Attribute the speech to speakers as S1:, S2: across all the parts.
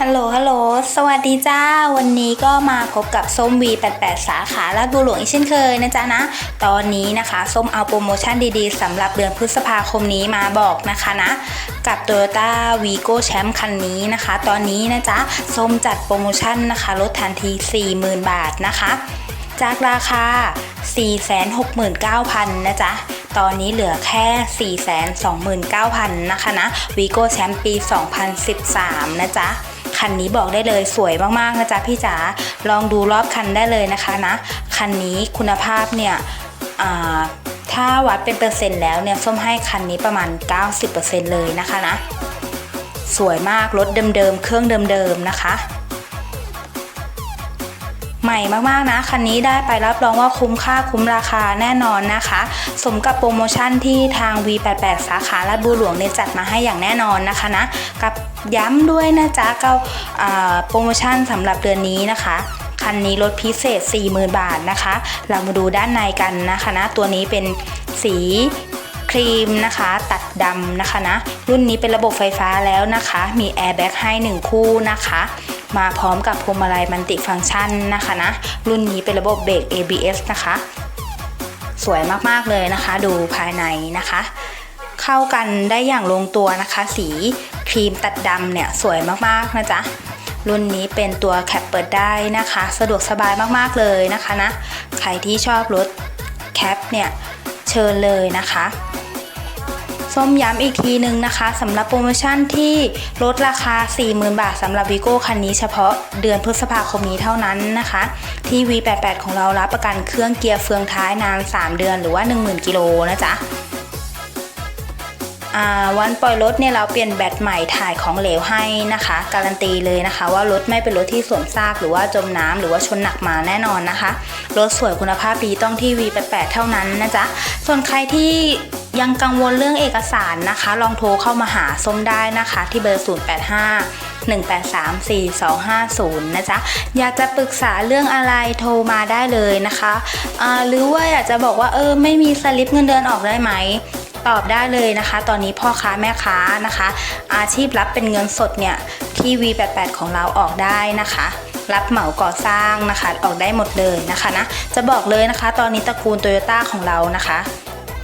S1: ฮัลโหล ฮัลโหล สวัสดีจ้า วันนี้ก็มาพบกับส้ม V88 สาขาลาดบุหลวงอีกเช่นเคยนะจ๊ะนะ ตอนนี้นะคะ ส้มเอาโปรโมชั่นดีๆสำหรับเดือนพฤษภาคมนี้มาบอกนะคะนะ กับ Toyota Vigo Champ คันนี้นะคะ ตอนนี้นะจ๊ะ ส้มจัดโปรโมชั่นนะคะ ลดทันที 40,000 บาทนะคะ จากราคา 469,000 นะจ๊ะตอนนี้เหลือแค่ 429,000 นะคะนะ Vigo Champ ปี 2013 นะจ๊ะ คันนี้บอกได้เลยสวยมากๆนะจ๊ะพี่จ๋าลองดูรอบคันได้เลยนะคะนะคันนี้คุณภาพเนี่ยถ้าวัดเป็นเปอร์เซ็นต์แล้วเนี่ยส้มให้คันนี้ประมาณ 90%เลยนะคะนะสวยมากรถเดิมๆเครื่องเดิมๆนะคะ ใหม่มากๆนะ คันนี้ได้ไปรับรองว่าคุ้มค่าคุ้มราคาแน่นอนนะคะ สมกับโปรโมชั่นที่ทาง V88 สาขาลาดบุหลวงเนี่ยจัดมาให้อย่างแน่นอนนะคะนะ กับย้ำด้วยนะจ๊ะก็โปรโมชั่นสำหรับเดือนนี้นะคะคันนี้ลดพิเศษ 40,000 บาทนะคะ เรามาดูด้านในกันนะคะนะ ตัวนี้เป็นสีครีมนะคะ ตัดดำนะคะนะ รุ่นนี้เป็นระบบไฟฟ้าแล้วนะคะ มีแอร์แบ็กให้ 1 คู่นะคะ มาพร้อมกับพวงมาลัยมันติฟังก์ชันนะคะนะ รุ่นนี้เป็นระบบเบรก ABS นะคะ สวยมากๆเลยนะคะ ดูภายในนะคะ เข้ากันได้อย่างลงตัวนะคะ สีครีมตัดดำเนี่ยสวยมากๆนะจ๊ะรุ่นนี้เป็นตัวแคปเปิดได้นะคะ สะดวกสบายมากๆเลยนะคะนะ ใครที่ชอบรถแคปเนี่ยเชิญเลยนะคะ ส้มย้ำอีกทีนึงนะคะสำหรับโปรโมชั่นที่ลดราคา 40,000 บาทสำหรับวีโก้คันนี้เฉพาะเดือนพฤษภาคมนี้เท่านั้นนะคะ ที่ V88 ของเรารับประกันเครื่องเกียร์เฟืองท้ายนาน 3 เดือนหรือว่า 10,000 กิโลนะจ๊ะวันปล่อยรถเนี่ยเราเปลี่ยนแบตใหม่ถ่ายของเหลวให้นะคะ การันตีเลยนะคะ ว่ารถไม่เป็นรถที่สวมซากหรือว่าจมน้ำหรือว่าชนหนักมาแน่นอนนะคะ รถสวยคุณภาพดีต้องที่ V88 เท่านั้นนะจ๊ะส่วนใครที่ ยังกังวลเรื่องเอกสารนะคะ ลองโทรเข้ามาหาส้มได้นะคะ ที่เบอร์ 085 183 4250 นะจ๊ะ อยากจะปรึกษาเรื่องอะไรโทรมาได้เลยนะคะอ่าหรือว่าอยากจะบอกว่าเออไม่มีสลิปเงินเดือนออกได้ไหม ตอบได้เลยนะคะ ตอนนี้พ่อค้าแม่ค้านะคะ อาชีพรับเป็นเงินสดเนี่ยที่ V88 ของเราออกได้นะคะรับเหมาก่อสร้างนะคะ ออกได้หมดเลยนะคะนะจะบอกเลยนะคะ ตอนนี้ตระกูลโตโยต้าของเรานะคะ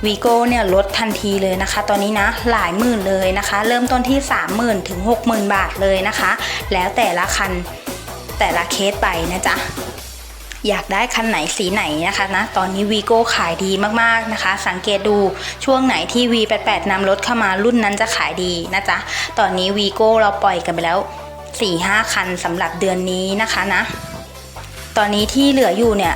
S1: วีโก้เนี่ยลดทันทีเลยนะคะ ตอนนี้นะหลายหมื่นเลยนะคะ เริ่มต้นที่ 30,000ถึง60,000 บาทเลยนะคะ แล้วแต่ละคันแต่ละเคสไปนะจ๊ะอยากได้คันไหนสีไหนนะคะนะตอนนี้วีโก้ขายดีมากๆนะคะ สังเกตดูช่วงไหนที่ V88 นำรถเข้ามารุ่นนั้นจะขายดีนะจ๊ะตอนนี้วีโก้เราปล่อยกันไปแล้ว 4-5 คันสำหรับเดือนนี้นะคะนะ ตอนนี้ที่เหลืออยู่เนี่ย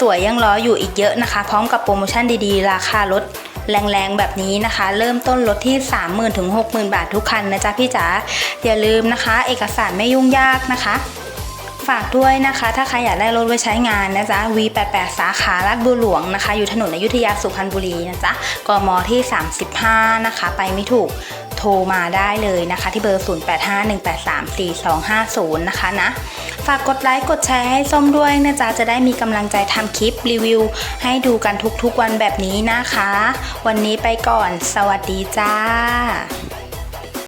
S1: สวยๆยังรออยู่อีกเยอะนะคะ พร้อมกับโปรโมชั่นดีๆ ราคาลดแรงๆ แบบนี้นะคะ เริ่มต้นลดที่ 30,000ถึง60,000 บาททุกคันนะจ๊ะพี่จ๋าอย่าลืมนะคะ เอกสารไม่ยุ่งยากนะคะ ฝากด้วยนะคะ ถ้าใครอยากได้รถไว้ใช้งานนะจ๊ะ V88 สาขาลาดบุหลวงนะคะ อยู่ถนนอยุธยาสุพรรณบุรีนะจ๊ะกมที่ 35 นะคะ ไปไม่ถูก โทรมาได้เลยนะคะ ที่เบอร์ 0851834250 นะคะนะ ฝากกดไลค์กดแชร์ให้ส้มด้วยนะจ๊ะ จะได้มีกำลังใจทำคลิปรีวิว ให้ดูกันทุกๆวันแบบนี้นะคะ วันนี้ไปก่อน สวัสดีจ้า